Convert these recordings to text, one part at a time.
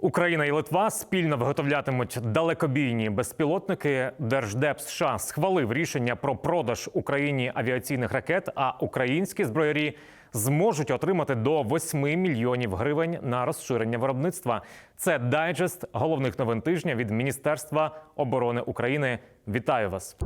Україна і Литва спільно виготовлятимуть далекобійні безпілотники. Держдеп США схвалив рішення про продаж Україні авіаційних ракет, а українські зброярі зможуть отримати до 8 мільйонів гривень на розширення виробництва. Це дайджест головних новин тижня від Міністерства оборони України. Вітаю вас.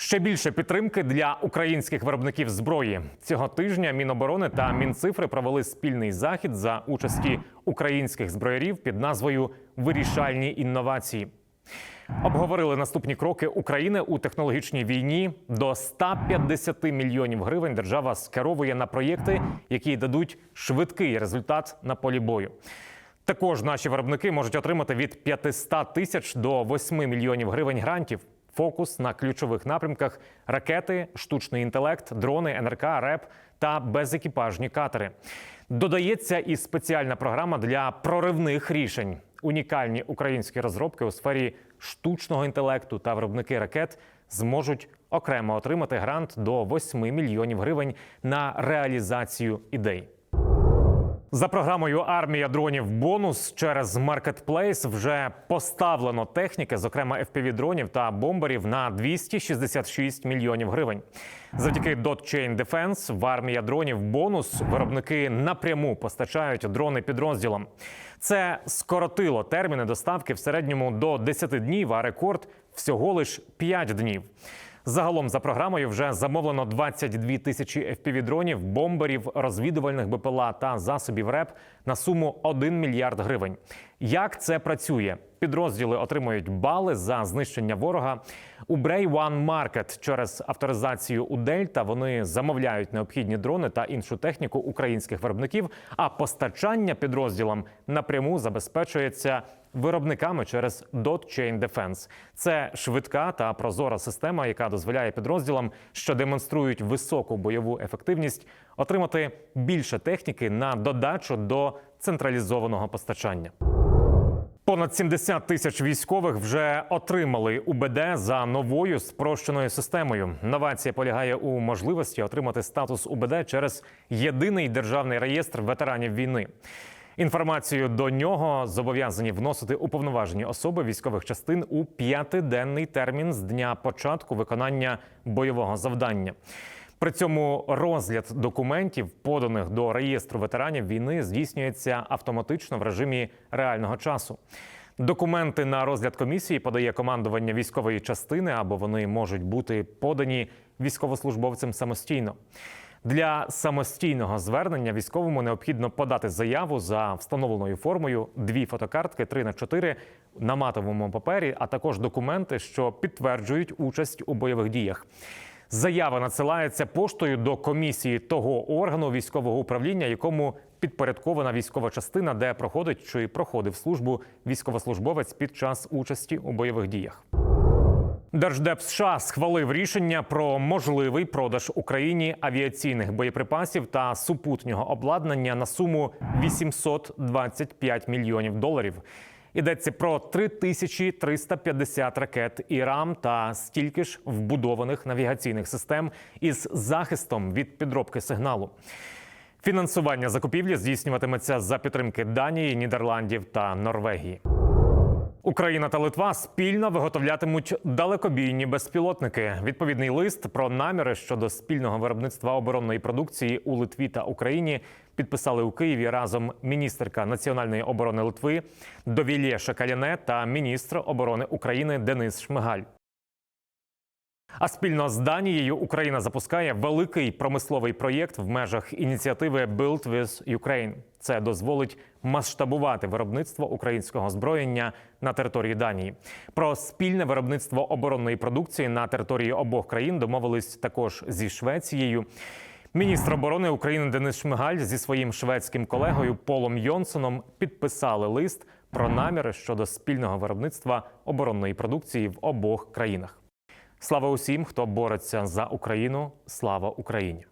Ще більше підтримки для українських виробників зброї цього тижня. Міноборони та Мінцифри провели спільний захід за участі українських зброярів під назвою Вирішальні інновації. Обговорили наступні кроки України у технологічній війні. До 150 мільйонів гривень держава скеровує на проєкти, які дадуть швидкий результат на полі бою. Також наші виробники можуть отримати від 500 тисяч до 8 мільйонів гривень грантів. Фокус на ключових напрямках: ракети, штучний інтелект, дрони, НРК, РЕП та безекіпажні катери. Додається і спеціальна програма для проривних рішень. Унікальні українські розробки у сфері штучного інтелекту та виробники ракет зможуть окремо отримати грант до 8 мільйонів гривень на реалізацію ідей. За програмою Армія дронів бонус через маркетплейс вже поставлено техніки, зокрема fpv дронів та бомберів, на 266 мільйонів гривень. Завдяки Dotchain Defense в армія дронів бонус виробники напряму постачають дрони підрозділам. Це скоротило терміни доставки в середньому до 10 днів, а рекорд всього лиш 5 днів. Загалом за програмою вже замовлено 22 тисячі FPV-дронів, бомберів, розвідувальних БПЛА та засобів РЕП на суму 1 мільярд гривень. Як це працює? Підрозділи отримують бали за знищення ворога. У Brave One Market через авторизацію у Дельта вони замовляють необхідні дрони та іншу техніку українських виробників. А постачання підрозділам напряму забезпечується виробниками через Dotchain Defense. Це швидка та прозора система, яка дозволяє підрозділам, що демонструють високу бойову ефективність, отримати більше техніки на додачу до централізованого постачання. Понад 70 тисяч військових вже отримали УБД за новою спрощеною системою. Новація полягає у можливості отримати статус УБД через єдиний державний реєстр ветеранів війни. Інформацію до нього зобов'язані вносити уповноважені особи військових частин у п'ятиденний термін з дня початку виконання бойового завдання. При цьому розгляд документів, поданих до реєстру ветеранів війни, здійснюється автоматично в режимі реального часу. Документи на розгляд комісії подає командування військової частини або вони можуть бути подані військовослужбовцям самостійно. Для самостійного звернення військовому необхідно подати заяву за встановленою формою, дві фотокартки 3 на 4 на матовому папері, а також документи, що підтверджують участь у бойових діях. Заява надсилається поштою до комісії того органу військового управління, якому підпорядкована військова частина, де проходить чи проходив службу військовослужбовець під час участі у бойових діях. Держдеп США схвалив рішення про можливий продаж Україні авіаційних боєприпасів та супутнього обладнання на суму 825 мільйонів доларів. Йдеться про 3350 ракет ІРАМ та стільки ж вбудованих навігаційних систем із захистом від підробки сигналу. Фінансування закупівлі здійснюватиметься за підтримки Данії, Нідерландів та Норвегії. Україна та Литва спільно виготовлятимуть далекобійні безпілотники. Відповідний лист про наміри щодо спільного виробництва оборонної продукції у Литві та Україні підписали у Києві разом міністерка національної оборони Литви Довілє Шакаляне та міністр оборони України Денис Шмигаль. А спільно з Данією Україна запускає великий промисловий проєкт в межах ініціативи Build with Ukraine. Це дозволить масштабувати виробництво українського озброєння на території Данії. Про спільне виробництво оборонної продукції на території обох країн домовились також зі Швецією. Міністр оборони України Денис Шмигаль зі своїм шведським колегою Полом Йонсоном підписали лист про наміри щодо спільного виробництва оборонної продукції в обох країнах. Слава усім, хто бореться за Україну. Слава Україні!